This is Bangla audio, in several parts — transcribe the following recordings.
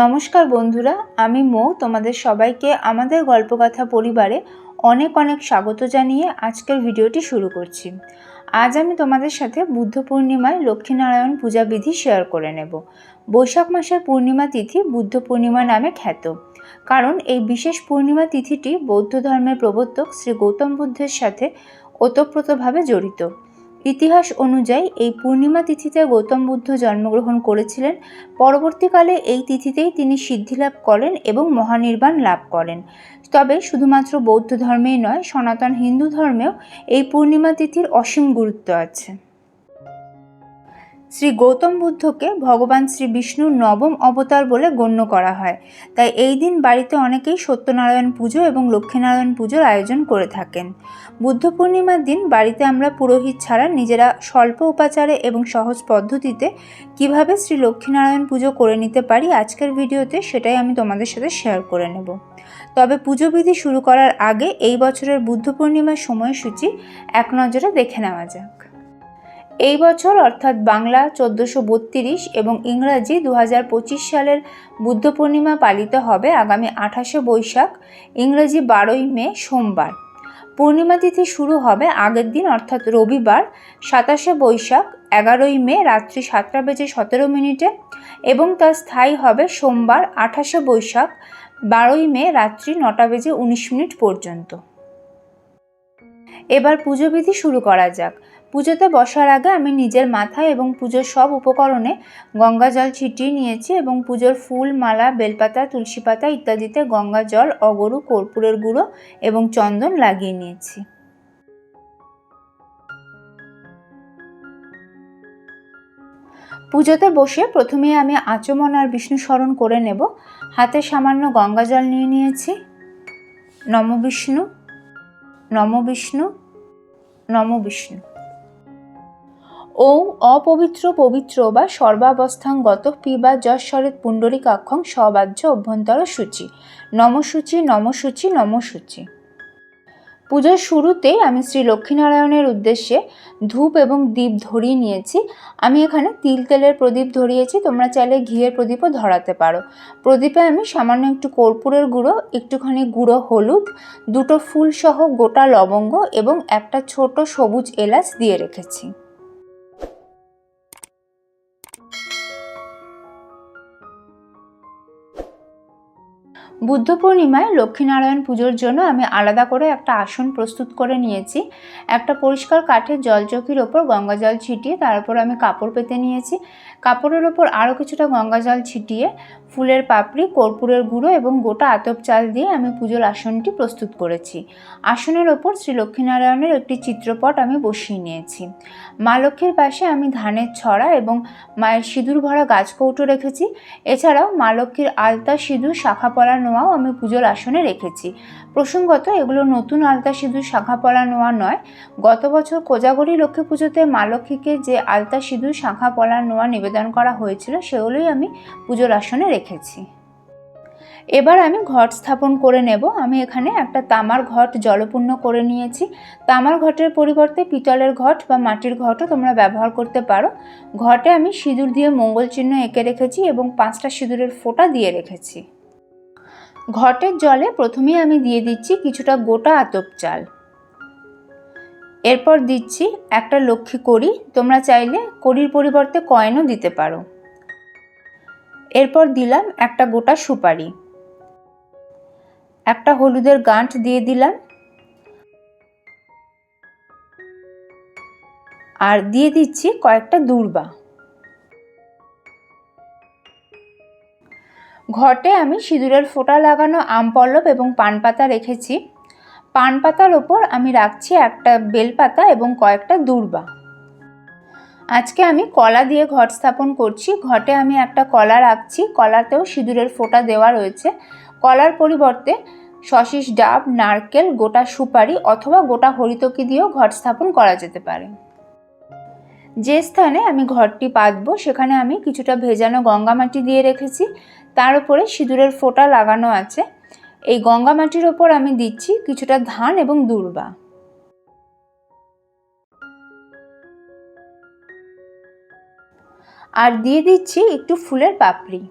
নমস্কার বন্ধুরা, আমি মৌ, তোমাদের সবাইকে আমাদের গল্পকথা পরিবারে অনেক অনেক স্বাগত জানিয়ে আজকের ভিডিওটি শুরু করছি। আজ আমি তোমাদের সাথে বুদ্ধ পূর্ণিমায় লক্ষ্মীনারায়ণ পূজা বিধি শেয়ার করে নেব। বৈশাখ মাসের পূর্ণিমা তিথি বুদ্ধ পূর্ণিমা নামে খ্যাত। কারণ এই বিশেষ পূর্ণিমা তিথিটি বৌদ্ধ ধর্মের প্রবর্তক শ্রী গৌতম বুদ্ধের সাথে ওতপ্রোতভাবে জড়িত। ইতিহাস অনুযায়ী এই পূর্ণিমা তিথিতে গৌতম বুদ্ধ জন্মগ্রহণ করেছিলেন। পরবর্তীকালে এই তিথিতেই তিনি সিদ্ধিলাভ করেন এবং মহানির্বাণ লাভ করেন। তবে শুধুমাত্র বৌদ্ধ ধর্মেই নয়, সনাতন হিন্দু ধর্মেও এই পূর্ণিমা তিথির অসীম গুরুত্ব আছে। শ্রী গৌতম বুদ্ধকে ভগবান শ্রী বিষ্ণুর নবম অবতার বলে গণ্য করা হয়। তাই এই দিন বাড়িতে অনেকেই সত্যনারায়ণ পুজো এবং লক্ষ্মীনারায়ণ পুজোর আয়োজন করে থাকেন। বুদ্ধ পূর্ণিমার দিন বাড়িতে আমরা পুরোহিত ছাড়া নিজেরা স্বল্প উপাচারে এবং সহজ পদ্ধতিতে কীভাবে শ্রী লক্ষ্মীনারায়ণ পুজো করে নিতে পারি আজকের ভিডিওতে সেটাই আমি তোমাদের সাথে শেয়ার করে নেব। তবে পুজো বিধি শুরু করার আগে এই বছরের বুদ্ধ পূর্ণিমার সময়সূচি এক নজরে দেখে নেওয়া যাক। এই বছর অর্থাৎ বাংলা চোদ্দোশো এবং ইংরাজি দু হাজার পঁচিশ সালের বুদ্ধ পূর্ণিমা পালিত হবে আগামী আঠাশে বৈশাখ, ইংরেজি বারোই মে, সোমবার। পূর্ণিমা তিথি শুরু হবে আগের দিন, অর্থাৎ রবিবার, সাতাশে বৈশাখ, এগারোই মে, রাত্রি সাতটা বেজে সতেরো মিনিটে এবং তা স্থায়ী হবে সোমবার, আঠাশে বৈশাখ, বারোই মে, রাত্রি নটা বেজে উনিশ মিনিট পর্যন্ত। এবার পুজো বিধি শুরু করা যাক। পুজোতে বসার আগে আমি নিজের মাথায় এবং পুজোর সব উপকরণে গঙ্গা জল ছিটিয়ে নিয়েছি এবং পুজোর ফুল, মালা, বেলপাতা, তুলসী পাতা ইত্যাদিতে গঙ্গা জল, অগরু, কর্পূরের গুঁড়ো এবং চন্দন লাগিয়ে নিয়েছি। পুজোতে বসে প্রথমে আমি আচমন আর বিষ্ণু স্মরণ করে নেব। হাতে সামান্য গঙ্গা জল নিয়ে নিয়েছি। নম বিষ্ণু নম বিষ্ণু নম বিষ্ণু। ওম অপবিত্র পবিত্র বা সর্বাবস্থাঙ্গত পিবা যশ্বরেত পুণ্ডরিকাক্ষং সবাহ্য অভ্যন্তর সূচি। নমসূচি নমসূচি নমসূচি। পুজোর শুরুতে আমি শ্রী লক্ষ্মীনারায়ণের উদ্দেশ্যে ধূপ এবং দীপ ধরিয়ে নিয়েছি। আমি এখানে তিল তেলের প্রদীপ ধরিয়েছি। তোমরা চাইলে ঘিয়ের প্রদীপও ধরাতে পারো। প্রদীপে আমি সামান্য একটু কর্পূরের গুঁড়ো, একটুখানি গুঁড়ো হলুদ, দুটো ফুলসহ গোটা লবঙ্গ এবং একটা ছোট সবুজ এলাচ দিয়ে রেখেছি। বুদ্ধ পূর্ণিমায় লক্ষ্মীনারায়ণ পুজোর জন্য আমি আলাদা করে একটা আসন প্রস্তুত করে নিয়েছি। একটা পরিষ্কার কাঠের জলচকির ওপর গঙ্গা জল ছিটিয়ে তার উপর আমি কাপড় পেতে নিয়েছি। কাপড়ের ওপর আরও কিছুটা গঙ্গা জল ছিটিয়ে ফুলের পাপড়ি, কর্পূরের গুঁড়ো এবং গোটা আতপ চাল দিয়ে আমি পুজোর আসনটি প্রস্তুত করেছি। আসনের ওপর শ্রী লক্ষ্মীনারায়ণের একটি চিত্রপট আমি বসিয়ে নিয়েছি। মা লক্ষ্মীর পাশে আমি ধানের ছড়া এবং মায়ের সিঁদুর ভরা গাছ কৌটো রেখেছি। এছাড়াও মা লক্ষ্মীর আলতা সিঁদুর শাখা পলা নোয়াও আমি পুজোর আসনে রেখেছি। প্রসঙ্গত, এগুলো নতুন আলতা সিঁদুর শাখা পলা নোয়া নয়। গত বছর কোজাগরি লক্ষ্মী পুজোতে মা লক্ষ্মীকে যে আলতা সিঁদুর শাখা পলা নোয়া নিবেদন করা হয়েছিল, সেগুলোই আমি পুজোর আসনে রেখেছি। এবার আমি ঘট স্থাপন করে নেব। আমি এখানে একটা তামার ঘট জলপূর্ণ করে নিয়েছি। তামার ঘটের পরিবর্তে পিতলের ঘট বা মাটির ঘটও তোমরা ব্যবহার করতে পারো। ঘটে আমি সিঁদুর দিয়ে মঙ্গল চিহ্ন এঁকে রেখেছি এবং পাঁচটা সিঁদুরের ফোঁটা দিয়ে রেখেছি। ঘটের জলে প্রথমেই আমি দিয়ে দিচ্ছি কিছুটা গোটা আতপ চাল। এরপর দিচ্ছি একটা লক্ষ্মী কড়ি। তোমরা চাইলে কড়ির পরিবর্তে কয়েনও দিতে পারো। এরপর দিলাম একটা গোটা সুপারি। একটা হলুদের গাঁট দিয়ে দিলাম। আর দিয়ে দিচ্ছি কয়েকটা দূর্বা। ঘটে আমি সিঁদুরের ফোঁটা লাগানো আম পল্লব এবং পান পাতা রেখেছি। পান পাতার ওপর আমি রাখছি একটা বেলপাতা এবং কয়েকটা দূর্বা। আজকে আমি কলা দিয়ে ঘট স্থাপন করছি। ঘটে আমি একটা কলা রাখছি। কলাতেও সিঁদুরের ফোঁটা দেওয়া রয়েছে। কলার পরিবর্তে শশিস ডাব, নারকেল, গোটা সুপারি অথবা গোটা হরিতকি দিয়েও ঘট স্থাপন করা যেতে পারে। যে স্থানে আমি ঘরটি পাতবো, সেখানে আমি কিছুটা ভেজানো গঙ্গা মাটি দিয়ে রেখেছি। তার উপরে সিঁদুরের ফোঁটা লাগানো আছে। এই গঙ্গা মাটির ওপর আমি দিচ্ছি কিছুটা ধান এবং দুর্বা। আর দিয়ে দিচ্ছি একটু ফুলের পাপড়ি।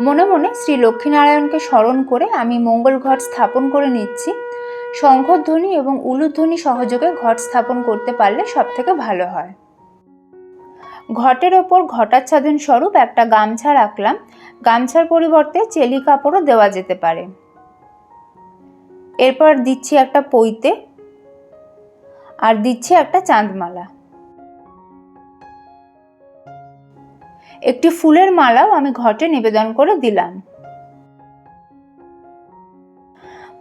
মনে মনে শ্রী লক্ষ্মীনারায়ণকে স্মরণ করে আমি মঙ্গল ঘট স্থাপন করে নিচ্ছি। শঙ্খধ্বনি এবং উলুধ্বনি সহযোগে ঘট স্থাপন করতে পারলে সবথেকে ভালো হয়। ঘটের ওপর ঘটাচ্ছাদন স্বরূপ একটা গামছা রাখলাম। গামছার পরিবর্তে চেলি কাপড়ও দেওয়া যেতে পারে। এরপর দিচ্ছি একটা পইতে আর দিচ্ছি একটা চাঁদমালা। একটি ফুলের মালাও আমি ঘটে নিবেদন করে দিলাম।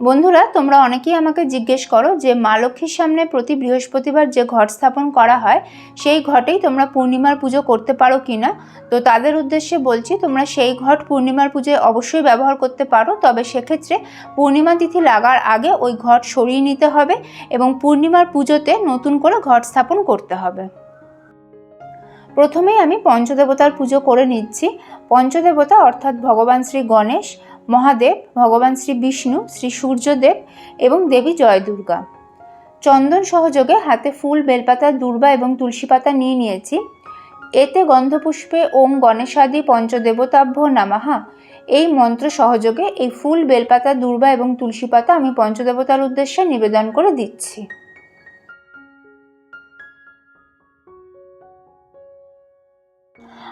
বন্ধুরা, তোমরা অনেকেই আমাকে জিজ্ঞেস করো যে মা লক্ষ্মীর সামনে প্রতি বৃহস্পতিবার যে ঘট স্থাপন করা হয়, সেই ঘটেই তোমরা পূর্ণিমার পুজো করতে পারো কি না তো তাদের উদ্দেশ্যে বলছি, তোমরা সেই ঘট পূর্ণিমার পুজোয় অবশ্যই ব্যবহার করতে পারো, তবে সেক্ষেত্রে পূর্ণিমা তিথি লাগার আগে ওই ঘট সরিয়ে নিতে হবে এবং পূর্ণিমার পুজোতে নতুন করে ঘট স্থাপন করতে হবে। প্রথমেই আমি পঞ্চদেবতার পুজো করে নিচ্ছি। পঞ্চদেবতা অর্থাৎ ভগবান শ্রী গণেশ মহাদেব, ভগবান শ্রী বিষ্ণু, শ্রী সূর্যদেব এবং দেবী জয় দুর্গা চন্দন সহযোগে হাতে ফুল, বেলপাতা, দুর্বা এবং তুলসী পাতা নিয়ে নিয়েছি। এতে গন্ধপুষ্পে ওম গণেশাদি পঞ্চদেবতাভ্য নামাহা। এই মন্ত্র সহযোগে এই ফুল, বেলপাতা, দুর্বা এবং তুলসী পাতা আমি পঞ্চদেবতার উদ্দেশ্যে নিবেদন করে দিচ্ছি।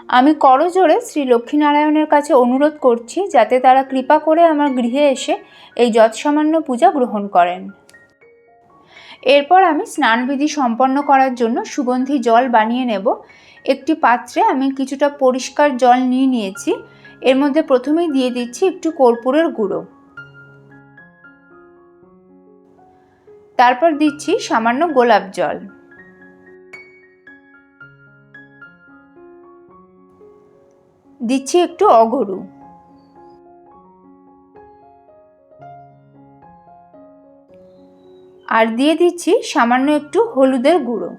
আমি করজোড়ে শ্রী লক্ষ্মীনারায়ণের কাছে অনুরোধ করছি যাতে তারা কৃপা করে আমার গৃহে এসে এই যৎসামান্য পূজা গ্রহণ করেন। এরপর আমি স্নানবিধি সম্পন্ন করার জন্য সুগন্ধি জল বানিয়ে নেব। একটি পাত্রে আমি কিছুটা পরিষ্কার জল নিয়ে নিয়েছি। এর মধ্যে প্রথমেই দিয়ে দিচ্ছি একটু কর্পূরের গুঁড়ো। তারপর দিচ্ছি সামান্য গোলাপ জল। দিচ্ছি একটু অগরু। আর দিয়ে দিচ্ছি সামান্য একটু হলুদের গুঁড়ো।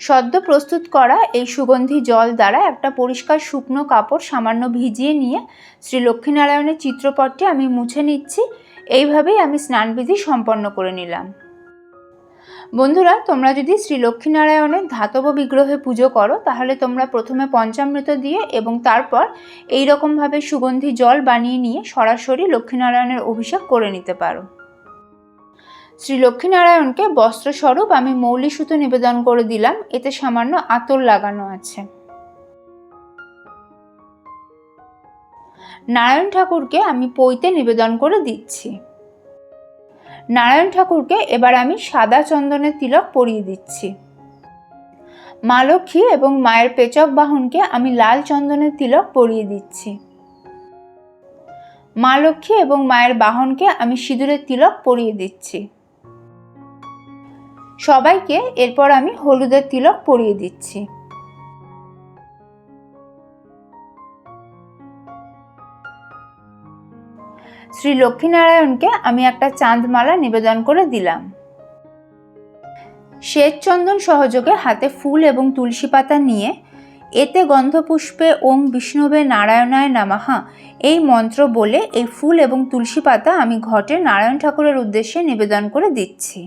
সদ্য প্রস্তুত করা এই সুগন্ধি জল দ্বারা একটা পরিষ্কার শুকনো কাপড় সামান্য ভিজিয়ে নিয়ে শ্রী লক্ষ্মীনারায়ণের চিত্রপটটি আমি মুছে নিচ্ছি। এইভাবেই আমি স্নানবিধি সম্পন্ন করে নিলাম। বন্ধুরা, তোমরা যদি শ্রী লক্ষ্মীনারায়ণের ধাতব বিগ্রহে পুজো করো, তাহলে তোমরা প্রথমে পঞ্চামৃত দিয়ে এবং তারপর এই রকমভাবে সুগন্ধি জল বানিয়ে নিয়ে সরাসরি লক্ষ্মীনারায়ণের অভিষেক করে নিতে পারো। শ্রী লক্ষ্মীনারায়ণকে বস্ত্রস্বরূপ আমি মৌলি সুতো নিবেদন করে দিলাম, এতে সামান্য আতর লাগানো আছে। নারায়ণ ঠাকুরকে আমি পৈতে নিবেদন করে দিচ্ছি। নারায়ণ ঠাকুরকে এবার আমি সাদা চন্দনের তিলক পরিয়ে দিচ্ছি। মা লক্ষ্মী এবং মায়ের পেচক বাহনকে আমি লাল চন্দনের তিলক পরিয়ে দিচ্ছি। মা লক্ষ্মী এবং মায়ের বাহনকে আমি সিঁদুরের তিলক পরিয়ে দিচ্ছি। সবাইকে এরপর আমি হলুদের তিলক পরিয়ে দিচ্ছি। শ্রী লক্ষ্মীনারায়ণকে আমি একটা চাঁদমালা নিবেদন করে দিলাম। শ্বেতচন্দন সহযোগে হাতে ফুল এবং তুলসী পাতা নিয়ে এতে গন্ধপুষ্পে ওং বিষ্ণবে নারায়ণায় নামাহা এই মন্ত্র বলে এই ফুল এবং তুলসী পাতা আমি ঘটে নারায়ণ ঠাকুরের উদ্দেশ্যে নিবেদন করে দিচ্ছি।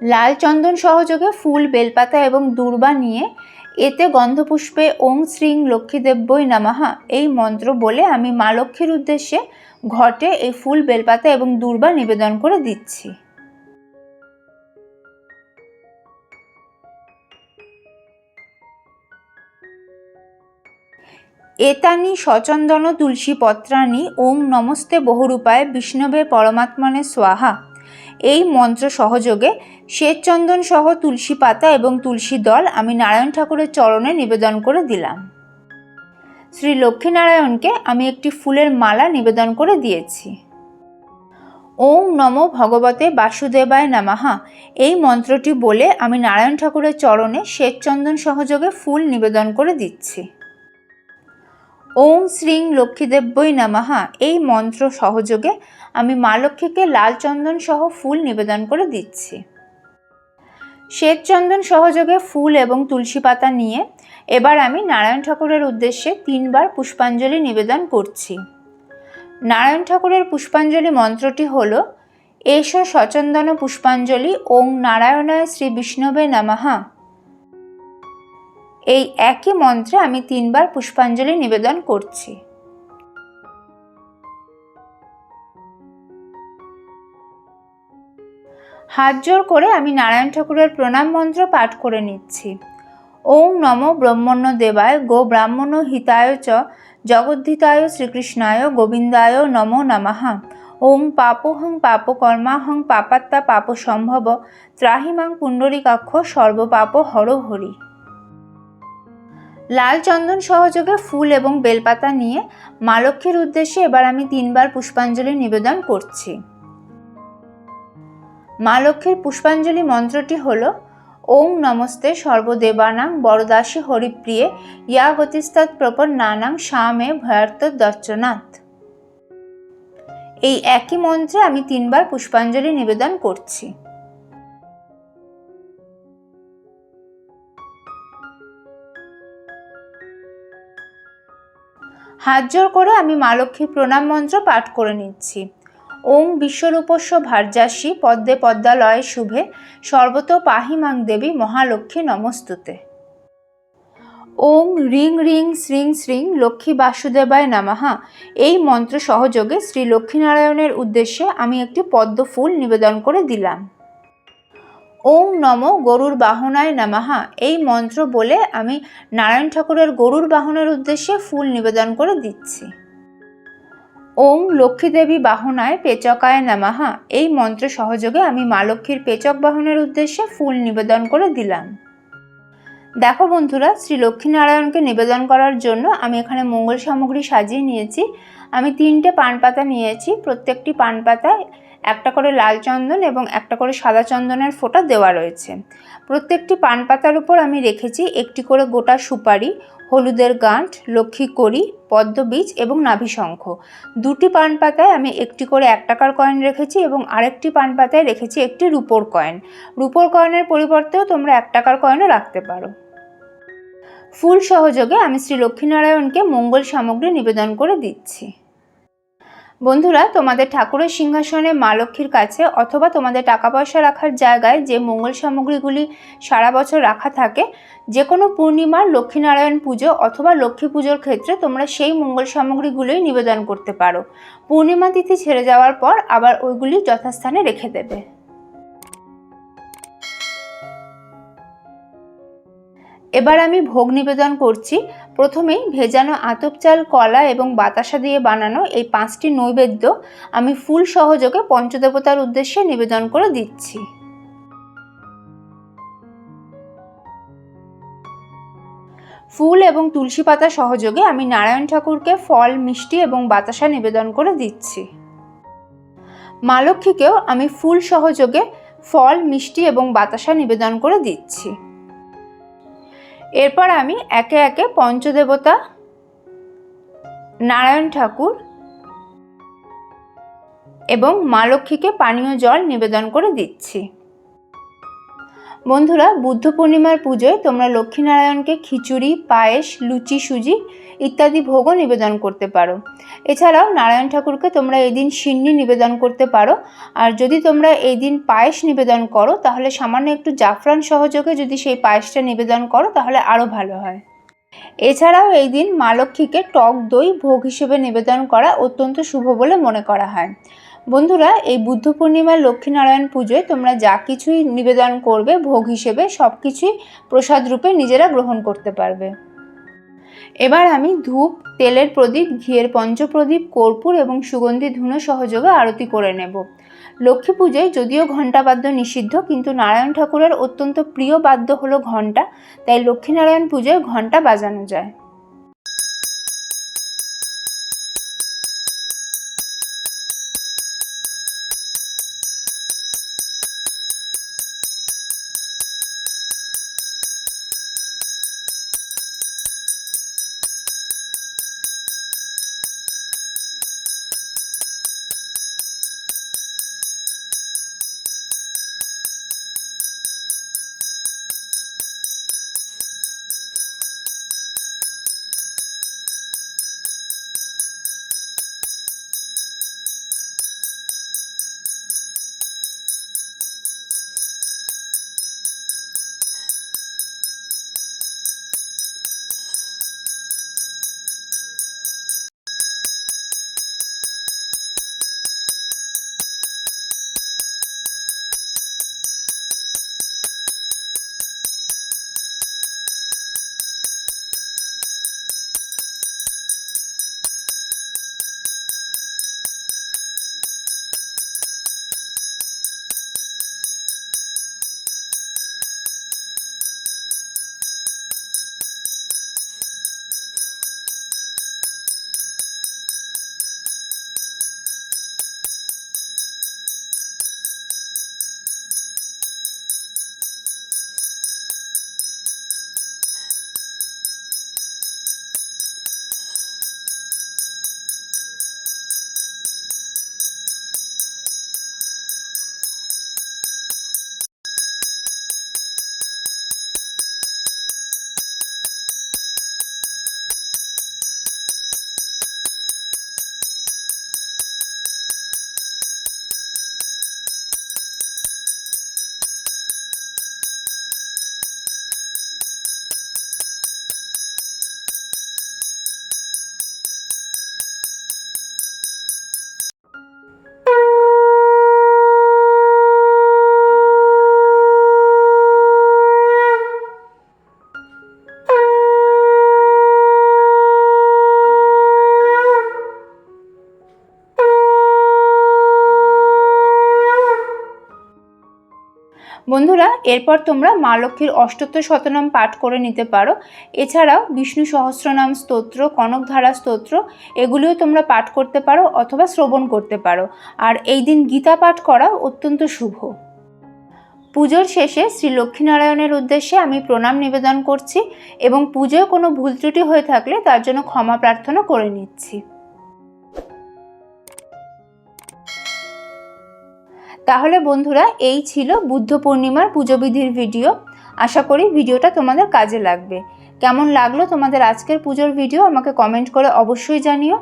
লাল চন্দন সহযোগে ফুল, বেলপাতা এবং দূর্বা নিয়ে এতে গন্ধপুষ্পে ওং শ্রীং লক্ষ্মীদেব্যই নামাহা এই মন্ত্র বলে আমি মা লক্ষ্মীর উদ্দেশ্যে ঘটে এই ফুল, বেলপাতা এবং দূর্বা নিবেদন করে দিচ্ছি। এতানি সচন্দন তুলসী পত্রানি ওং নমস্তে বহুরূপায় বিষ্ণবে পরমাত্মনে স্বাহা। এই মন্ত্র সহযোগে শ্বেতচন্দন সহ তুলসী পাতা এবং তুলসী দল আমি নারায়ণ ঠাকুরের চরণে নিবেদন করে দিলাম। শ্রী লক্ষ্মীনারায়ণকে আমি একটি ফুলের মালা নিবেদন করে দিয়েছি। ওম নম ভগবতে বাসুদেবায় নামাহা এই মন্ত্রটি বলে আমি নারায়ণ ঠাকুরের চরণে শ্বেতচন্দন সহযোগে ফুল নিবেদন করে দিচ্ছি। ওম শ্রীং লক্ষ্মীদেব্যই নামাহা এই মন্ত্র সহযোগে আমি মা লক্ষ্মীকে লাল চন্দন সহ ফুল নিবেদন করে দিচ্ছি। শ্বেত চন্দন সহযোগে ফুল এবং তুলসী পাতা নিয়ে এবার আমি নারায়ণ ঠাকুরের উদ্দেশ্যে তিনবার পুষ্পাঞ্জলি নিবেদন করছি। নারায়ণ ঠাকুরের পুষ্পাঞ্জলি মন্ত্রটি হল, এষ সচন্দন পুষ্পাঞ্জলি ওং নারায়ণায় শ্রী বিষ্ণবে নমঃ। এই একই মন্ত্রে আমি তিনবার পুষ্পাঞ্জলি নিবেদন করছি। হাত জোর করে আমি নারায়ণ ঠাকুরের প্রণাম মন্ত্র পাঠ করে নিচ্ছি। ওং নম ব্রহ্মণ্য দেবায় গো ব্রাহ্মণ হিতায় চ, জগদ্ধিতায় শ্রীকৃষ্ণায় গোবিন্দায় নমো নমঃ। ওং পাপোহং পাপকর্মাহং পাপাত্তা পাপ সম্ভব ত্রাহিমাং পুণ্ডরিকাক্ষ সর্বপাপ হর হরি। লাল চন্দন সহযোগে ফুল এবং বেলপাতা নিয়ে মা লক্ষ্মীর উদ্দেশ্যে এবার আমি তিনবার পুষ্পাঞ্জলি নিবেদন করছি। মা লক্ষ্মীর পুষ্পাঞ্জলি মন্ত্রটি হল, ওং নমস্তে সর্বদেবানাং বরদাসী হরিপ্রিয়ে ইয়া গতিস্তৎ প্রপর নানাং শামে ভয়ার্থ দর্চনাথ এই একই মন্ত্রে আমি তিনবার পুষ্পাঞ্জলি নিবেদন করছি। হাত জোর করে আমি মা লক্ষ্মীর প্রণাম মন্ত্র পাঠ করে নিচ্ছি। ওং বিশ্বরূপস্য ভার্যাসী পদ্মে পদ্মালয়ে শুভে সর্বত পাহিমাং দেবী মহালক্ষ্মী নমস্তুতে। ওং রিং রিং শ্রিং শ্রিং লক্ষ্মী বাসুদেবায় নামাহা। এই মন্ত্র সহযোগে শ্রী লক্ষ্মীনারায়ণের উদ্দেশ্যে আমি একটি পদ্ম ফুল নিবেদন করে দিলাম। ওং নম গরুর বাহনায় নামাহা এই মন্ত্র বলে আমি নারায়ণ ঠাকুরের গরুর বাহনের উদ্দেশ্যে ফুল নিবেদন করে দিচ্ছি। ওং লক্ষ্মীদেবী বাহনায় পেচকায় নামাহা এই মন্ত্র সহযোগে আমি মা লক্ষ্মীর পেচক বাহনের উদ্দেশ্যে ফুল নিবেদন করে দিলাম। দেখো বন্ধুরা, শ্রী লক্ষ্মীনারায়ণকে নিবেদন করার জন্য আমি এখানে মঙ্গল সামগ্রী সাজিয়ে নিয়েছি। আমি তিনটে পান পাতা নিয়েছি। প্রত্যেকটি পান পাতায় একটা করে লাল চন্দন এবং একটা করে সাদা চন্দনের ফোঁটা দেওয়া রয়েছে। প্রত্যেকটি পান পাতার উপর আমি রেখেছি একটি করে গোটা সুপারি, হলুদের গাঁট, লক্ষ্মী করি পদ্ম বীজ এবং নাভিশঙ্খ দুটি পান পাতায় আমি একটি করে এক টাকার কয়েন রেখেছি এবং আরেকটি পান পাতায় রেখেছি একটি রুপোর কয়েন রুপোর কয়েনের পরিবর্তেও তোমরা এক টাকার কয়েনও রাখতে পারো। ফুল সহযোগে আমি শ্রী লক্ষ্মীনারায়ণকে মঙ্গল সামগ্রী নিবেদন করে দিচ্ছি। বন্ধুরা, তোমাদের ঠাকুরের সিংহাসনে মা লক্ষ্মীর কাছে অথবা তোমাদের টাকা পয়সা রাখার জায়গায় যে মঙ্গল সামগ্রীগুলি সারা বছর রাখা থাকে যে কোনো পূর্ণিমার লক্ষ্মীনারায়ণ পুজো অথবা লক্ষ্মী পুজোর ক্ষেত্রে তোমরা সেই মঙ্গল সামগ্রীগুলোই নিবেদন করতে পারো। পূর্ণিমা তিথি ছেড়ে যাওয়ার পর আবার ওইগুলি যথাস্থানে রেখে দেবে। এবার আমি ভোগ নিবেদন করছি। প্রথমেই ভেজানো আতপ চাল, কলা এবং বাতাসা দিয়ে বানানো এই পাঁচটি নৈবেদ্য আমি ফুল সহযোগে পঞ্চদেবতার উদ্দেশ্যে নিবেদন করে দিচ্ছি। ফুল এবং তুলসী পাতা সহযোগে আমি নারায়ণ ঠাকুরকে ফল, মিষ্টি এবং বাতাসা নিবেদন করে দিচ্ছি। মা লক্ষ্মীকেও আমি ফুল সহযোগে ফল, মিষ্টি এবং বাতাসা নিবেদন করে দিচ্ছি। এরপর আমি একে একে পঞ্চদেবতা, নারায়ণ ঠাকুর এবং মা লক্ষ্মীকে পানীয় জল নিবেদন করে দিচ্ছি। বন্ধুরা, বুদ্ধ পূর্ণিমার পুজোয় তোমরা লক্ষ্মীনারায়ণকে খিচুড়ি, পায়েস, লুচি, সুজি ইত্যাদি ভোগও নিবেদন করতে পারো। এছাড়াও নারায়ণ ঠাকুরকে তোমরা এই দিন সিন্নি নিবেদন করতে পারো। আর যদি তোমরা এই দিন পায়েস নিবেদন করো, তাহলে সামান্য একটু জাফরান সহযোগে যদি সেই পায়েসটা নিবেদন করো, তাহলে আরও ভালো হয়। এছাড়াও এই দিন মা লক্ষ্মীকে টক দই ভোগ হিসেবে নিবেদন করা অত্যন্ত শুভ বলে মনে করা হয়। বন্ধুরা, এই বুদ্ধ পূর্ণিমার লক্ষ্মীনারায়ণ পুজোয় তোমরা যা কিছুই নিবেদন করবে, ভোগ হিসেবে সব কিছুই প্রসাদ রূপে নিজেরা গ্রহণ করতে পারবে। এবার আমি ধূপ, তেলের প্রদীপ, ঘিয়ের পঞ্চপ্রদীপ, কর্পূর এবং সুগন্ধি ধুনো সহযোগে আরতি করে নেব। লক্ষ্মী পুজোয় যদিও ঘণ্টা বাদ্য নিষিদ্ধ, কিন্তু নারায়ণ ঠাকুরের অত্যন্ত প্রিয় বাদ্য হলো ঘণ্টা, তাই লক্ষ্মীনারায়ণ পুজোয় ঘণ্টা বাজানো যায়। এরপর তোমরা মা লক্ষ্মীর অষ্টোত্তর শতনাম পাঠ করে নিতে পারো। এছাড়াও বিষ্ণু সহস্রনাম স্তোত্র, কনকধারা স্তোত্র, এগুলিও তোমরা পাঠ করতে পারো অথবা শ্রবণ করতে পারো। আর এই দিন গীতা পাঠ করা অত্যন্ত শুভ। পুজোর শেষে শ্রী লক্ষ্মীনারায়ণের উদ্দেশ্যে আমি প্রণাম নিবেদন করছি এবং পুজোয় কোনো ভুল ত্রুটি হয়ে থাকলে তার জন্য ক্ষমা প্রার্থনা করে নিচ্ছি। তাহলে বন্ধুরা, এই ছিল বুদ্ধ পূর্ণিমার পুজোবিধির ভিডিও। আশা করি ভিডিওটা তোমাদের কাজে লাগবে। কেমন লাগল তোমাদের আজকের পুজোর ভিডিও আমাকে কমেন্ট করে অবশ্যই জানিও।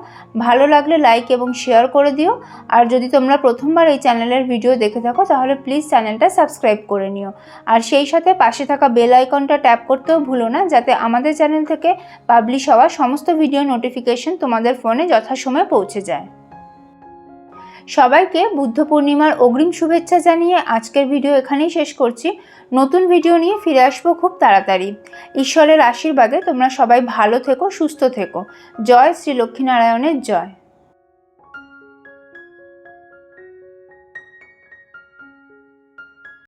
ভালো লাগলে লাইক এবং শেয়ার করে দিও। আর যদি তোমরা প্রথমবার এই চ্যানেলের ভিডিও দেখে থাকো, তাহলে প্লিজ চ্যানেলটা সাবস্ক্রাইব করে নিও। আর সেই সাথে পাশে থাকা বেল আইকনটা ট্যাপ করতেও ভুলো না, যাতে আমাদের চ্যানেল থেকে পাবলিশ হওয়া সমস্ত ভিডিও নোটিফিকেশন তোমাদের ফোনে যথাসময়ে পৌঁছে যায়। সবাইকে বুদ্ধ পূর্ণিমার অগ্রিম শুভেচ্ছা জানিয়ে আজকের ভিডিও এখানেই শেষ করছি। নতুন ভিডিও নিয়ে ফিরে আসব খুব তাড়াতাড়ি। ঈশ্বরের আশীর্বাদে তোমরা সবাই ভালো থেকো, সুস্থ থেকো। জয় শ্রী লক্ষ্মীনারায়ণের জয়।